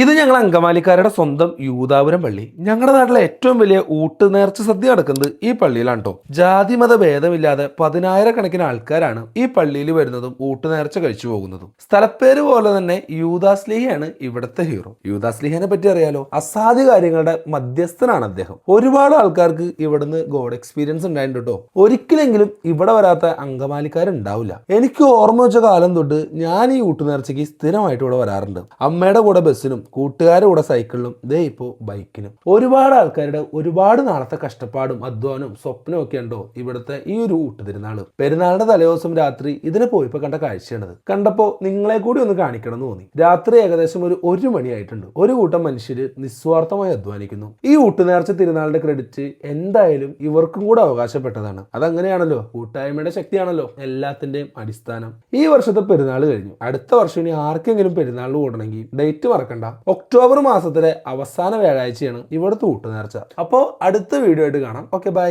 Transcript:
ഇത് ഞങ്ങൾ അങ്കമാലിക്കാരുടെ സ്വന്തം യൂതാപുരം പള്ളി. ഞങ്ങളുടെ നാട്ടിലെ ഏറ്റവും വലിയ ഊട്ട് നേർച്ച സദ്യ നടക്കുന്നത് ഈ പള്ളിയിലാണ് കേട്ടോ ജാതി മത ഭേദമില്ലാതെ പതിനായിരക്കണക്കിന് ആൾക്കാരാണ് ഈ പള്ളിയിൽ വരുന്നതും ഊട്ട് നേർച്ച കഴിച്ചു പോകുന്നതും. സ്ഥലപ്പേര് പോലെ തന്നെ യൂദാസ്ലിഹയാണ് ഇവിടുത്തെ ഹീറോ. യൂദാസ്ലിഹനെ പറ്റി അറിയാലോ? അസാധ്യ കാര്യങ്ങളുടെ മധ്യസ്ഥനാണ് അദ്ദേഹം. ഒരുപാട് ആൾക്കാർക്ക് ഇവിടുന്ന് ഗോഡ് എക്സ്പീരിയൻസ് ഉണ്ടായിട്ടുണ്ട് കേട്ടോ ഒരിക്കലെങ്കിലും ഇവിടെ വരാത്ത അങ്കമാലിക്കാരുണ്ടാവില്ല. എനിക്ക് ഓർമ്മ വെച്ച കാലം തൊട്ട് ഞാൻ ഈ ഊട്ട് നേർച്ചയ്ക്ക് സ്ഥിരമായിട്ട് ഇവിടെ വരാറുണ്ട്. അമ്മയുടെ കൂടെ ബസ്സിനും കൂട്ടുകാരുടെ കൂടെ സൈക്കിളിലും ദേ ഇപ്പോൾ ബൈക്കിലും. ഒരുപാട് ആൾക്കാരുടെ ഒരുപാട് നാളത്തെ കഷ്ടപ്പാടും അധ്വാനവും സ്വപ്നവും ഒക്കെ ഉണ്ടോ ഇവിടുത്തെ ഈ ഒരു ഊട്ടുതിരുന്നാൾ പെരുന്നാളിന്റെ തലേദിവസം രാത്രി ഇതിനെ പോയിപ്പോ കണ്ട കാഴ്ചയാണ് കണ്ടപ്പോ നിങ്ങളെ കൂടി ഒന്ന് കാണിക്കണം എന്ന് തോന്നി. രാത്രി ഏകദേശം ഒരു ഒരു മണിയായിട്ടുണ്ട്. ഒരു കൂട്ടം മനുഷ്യര് നിസ്വാർത്ഥമായി അധ്വാനിക്കുന്നു. ഈ ഊട്ടുനേർച്ച തിരുനാളിന്റെ ക്രെഡിറ്റ് എന്തായാലും ഇവർക്കും കൂടെ അവകാശപ്പെട്ടതാണ്. അതങ്ങനെയാണല്ലോ. കൂട്ടായ്മയുടെ ശക്തിയാണല്ലോ എല്ലാത്തിന്റെയും അടിസ്ഥാനം. ഈ വർഷത്തെ പെരുന്നാൾ കഴിഞ്ഞു. അടുത്ത വർഷം ഇനി ആർക്കെങ്കിലും പെരുന്നാൾ കൂടണമെങ്കിൽ ഡേറ്റ് മറക്കണ്ട. ഒക്ടോബർ മാസത്തിലെ അവസാന വ്യാഴാഴ്ചയാണ് ഇവിടുത്തെ ഊട്ടുനേർച്ച. അപ്പോൾ അടുത്ത വീഡിയോ ആയിട്ട് കാണാം. Okay bye